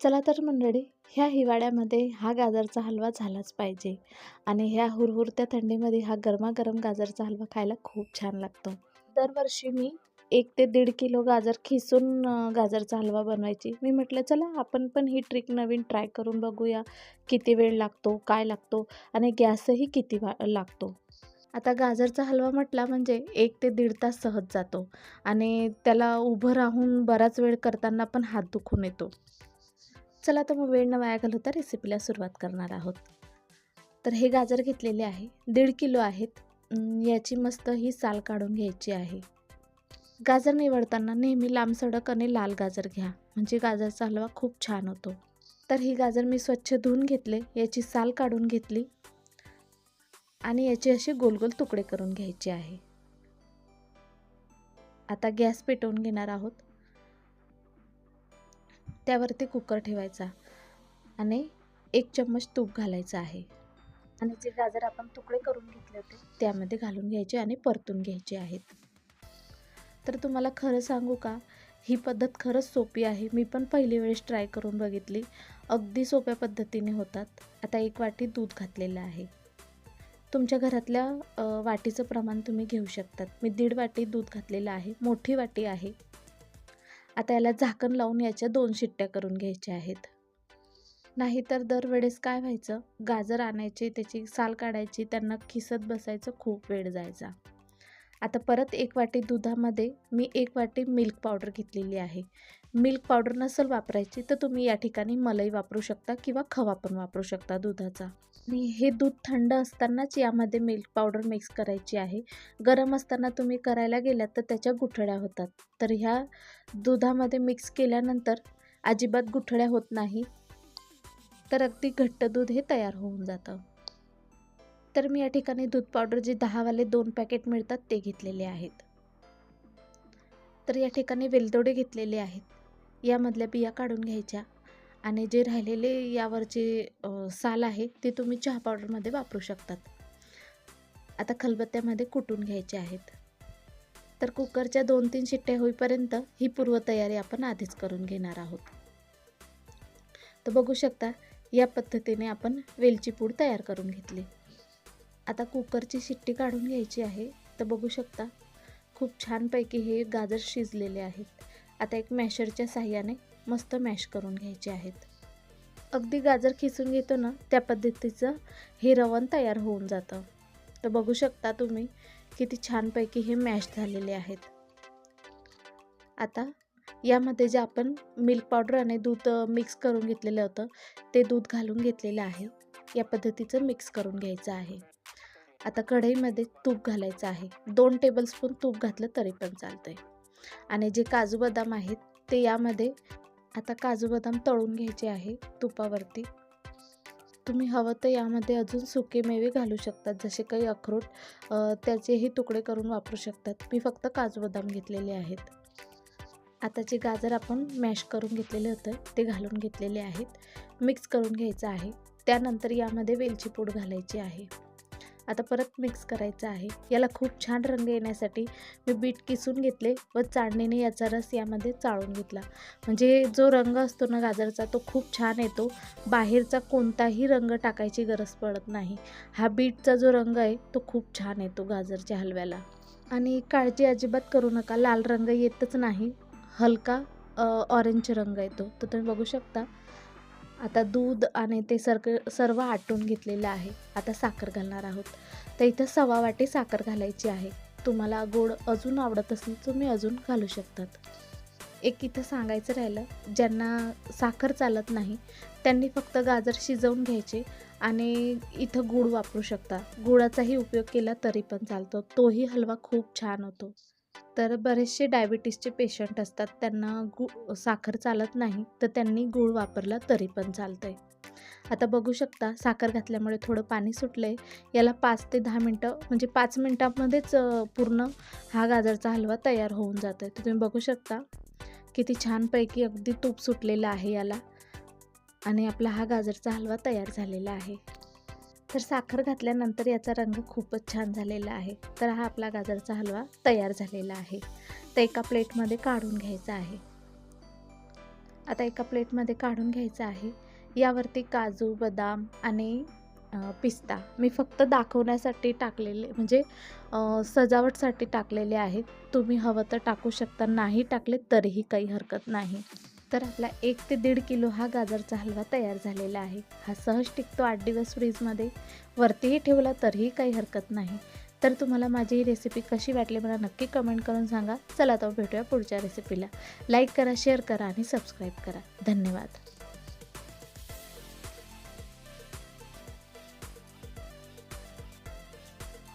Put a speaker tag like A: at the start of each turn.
A: चला तर मंडळी ह्या हिवाळ्यामध्ये हा गाजरचा हलवा झालाच पाहिजे. आणि ह्या हुरहुरत्या थंडीमध्ये हा गरमागरम गाजरचा हलवा खायला खूप छान लागतो. दरवर्षी मी एक ते दीड किलो गाजर खिसून गाजरचा हलवा बनवायची. मी म्हटलं चला आपण पण ही ट्रिक नवीन ट्राय करून बघूया. किती वेळ लागतो? काय लागतो? आणि गॅसही किती वा लागतो? आता गाजरचा हलवा म्हटला म्हणजे एक ते दीड तास सहज जातो. आणि त्याला उभं राहून बराच वेळ करताना पण हात दुखून येतो. चला तर मग वेळ न वाया घालवता रेसिपीला सुरुवात करणार आहोत. तर हे गाजर घेतलेले आहे. दीड किलो आहेत. याची मस्त ही साल काढून घ्यायची आहे. गाजर निवडताना नेहमी लांब सडक आणि लाल गाजर घ्या. म्हणजे गाजरचा हलवा खूप छान होतो. तर ही गाजर मी स्वच्छ धुवून घेतले. याची साल काढून घेतली. आणि याचे असे गोल गोल तुकडे करून घ्यायचे आहे. आता गॅस पेटवून घेणार आहोत. त्यावरती कुकर ठेवायचा आणि एक चम्मच तूप घालायचं आहे. आणि जे गाजर आपण तुकडे करून घेतले होते त्यामध्ये घालून घ्यायचे आणि परतून घ्यायचे आहेत. तर तुम्हाला खरं सांगू का? ही पद्धत खरंच सोपी आहे. मी पण पहिली वेळेस ट्राय करून बघितली. अगदी सोप्या पद्धतीने होतात. आता एक वाटी दूध घातलेलं आहे. तुमच्या घरातल्या वाटीचं प्रमाण तुम्ही घेऊ शकतात. मी दीड वाटी दूध घातलेलं आहे. मोठी वाटी आहे. आता याला झाकण लावून याच्या दोन शिट्ट्या करून घ्यायच्या आहेत. नाहीतर दरवेळेस काय व्हायचं? गाजर आणायचे त्याची साल काढायची त्यांना खिसत बसायचं खूप वेळ जायचा. आता परत एक वाटी दुधामध्ये मी एक वाटी मिल्क पावडर घेतलेली आहे. मिल्क पावडर नसेल वापरायची तर तुम्ही या ठिकाणी मलाई वापरू शकता किंवा खवा पण वापरू शकता दुधाचा. आणि हे दूध थंड असतानाच यामध्ये मिल्क पावडर मिक्स करायची आहे. गरम असताना तुम्ही करायला गेलात तर त्याच्या गुठळ्या होतात. तर ह्या दुधामध्ये मिक्स केल्यानंतर अजिबात गुठळ्या होत नाही. तर अगदी घट्ट दूध हे तयार होऊन जातं. तर मी या ठिकाणी दूध पावडर जे दहावाले दोन पॅकेट मिळतात ते घेतलेले आहेत. तर या ठिकाणी वेलदोडे घेतलेले आहेत. यामधल्या बिया काढून घ्यायच्या आणि जे राहिलेले यावरचे साल आहे ते तुम्ही चहा पावडरमध्ये वापरू शकतात. आता खलबत्त्यामध्ये कुटून घ्यायचे आहेत. तर कुकरच्या दोन तीन शिट्ट्या होईपर्यंत ही पूर्वतयारी आपण आधीच करून घेणार आहोत. तर बघू शकता या पद्धतीने आपण वेलची पूड तयार करून घेतली. आता कुकरची शिट्टी काढून घ्यायची आहे. तर बघू शकता खूप छानपैकी हे गाजर शिजलेले आहेत. आता एक मॅशरच्या साह्याने मस्त मॅश करून घ्यायचे आहेत. अगदी गाजर खिसून घेतो ना त्या पद्धतीचं हे रवण तयार होऊन जातं. तर बघू शकता तुम्ही किती छानपैकी हे मॅश झालेले आहेत. आता यामध्ये जे आपण मिल्क पावडर आणि दूध मिक्स करून घेतलेलं होतं ते दूध घालून घेतलेलं आहे. या पद्धतीचं मिक्स करून घ्यायचं आहे. आता कढईमध्ये तूप घालायचं आहे. दोन टेबलस्पून तूप घातलं तरी पण चालतं आहे आणि जे काजू बदाम आहेत ते यामध्ये आता काजू बदाम तळून घ्यायचे आहे तुपावरती. तुम्ही हवं तर यामध्ये अजून सुके मेवे घालू शकतात जसे काही अक्रोट त्याचेही तुकडे करून वापरू शकतात. मी फक्त काजू बदाम घेतलेले आहेत. आता जे गाजर आपण मॅश करून घेतलेले होतं ते घालून घेतलेले आहेत. मिक्स करून घ्यायचं आहे. त्यानंतर यामध्ये वेलची पूड घालायची आहे. आता परत मिक्स करायचं आहे. याला खूप छान रंग येण्यासाठी मी बीट किसून घेतले व चाळणीने याचा रस यामध्ये चाळून घेतला. म्हणजे जो रंग असतो ना गाजरचा तो खूप छान येतो. बाहेरचा कोणताही रंग टाकायची गरज पडत नाही. हा बीटचा जो रंग आहे तो खूप छान येतो गाजरच्या हलव्याला. आणि काळजी अजिबात करू नका लाल रंग येतच नाही. हलका ऑरेंज रंग येतो. तर तुम्ही बघू शकता आता दूध आणि ते सर्क सर्व आटून घेतलेलं आहे. आता साखर घालणार आहोत. तर इथं सवा वाटी साखर घालायची आहे. तुम्हाला गोड अजून आवडत असेल तुम्ही अजून घालू शकतात. एक इथं सांगायचं राहिलं ज्यांना साखर चालत नाही त्यांनी फक्त गाजर शिजवून घ्यायचे आणि इथं गूळ वापरू शकता. गुळाचाही उपयोग केला तरी पण चालतो. तोही हलवा खूप छान होतो. तर बरेचसे डायबिटीसचे पेशंट असतात त्यांना गु साखर चालत नाही तर त्यांनी गूळ वापरला तरी पण चालतं आहे आता बघू शकता साखर घातल्यामुळे थोडं पाणी सुटलं आहे याला पाच ते दहा मिनटं म्हणजे पाच मिनटामध्येच पूर्ण हा गाजरचा हलवा तयार होऊन जातो आहे तर तुम्ही बघू शकता किती छानपैकी अगदी तूप सुटलेलं आहे याला. आणि आपला हा गाजरचा हलवा तयार झालेला आहे. तर साखर घातल्यानंतर याचा रंग खूपच छान झालेला आहे. तर हा आपला गाजरचा हलवा तयार झालेला आहे. तर एका प्लेटमध्ये काढून घ्यायचा आहे. आता एका प्लेटमध्ये काढून घ्यायचं आहे. यावरती काजू बदाम आणि पिस्ता मी फक्त दाखवण्यासाठी टाकलेले म्हणजे सजावटसाठी टाकलेले आहेत. तुम्ही हवं तर टाकू शकता नाही टाकले तरीही काही हरकत नाही. तर आपला एक ते दीड किलो हा गाजरचा हलवा तयार झालेला आहे. हा सहज टिकतो आठ दिवस फ्रीजमध्ये. वरतीही ठेवला तरीही काही हरकत नाही. तर तुम्हाला माझी ही रेसिपी कशी वाटली मला नक्की कमेंट करून सांगा. चला तर भेटूया पुढच्या रेसिपीला लाईक करा शेअर करा आणि सबस्क्राईब करा. धन्यवाद.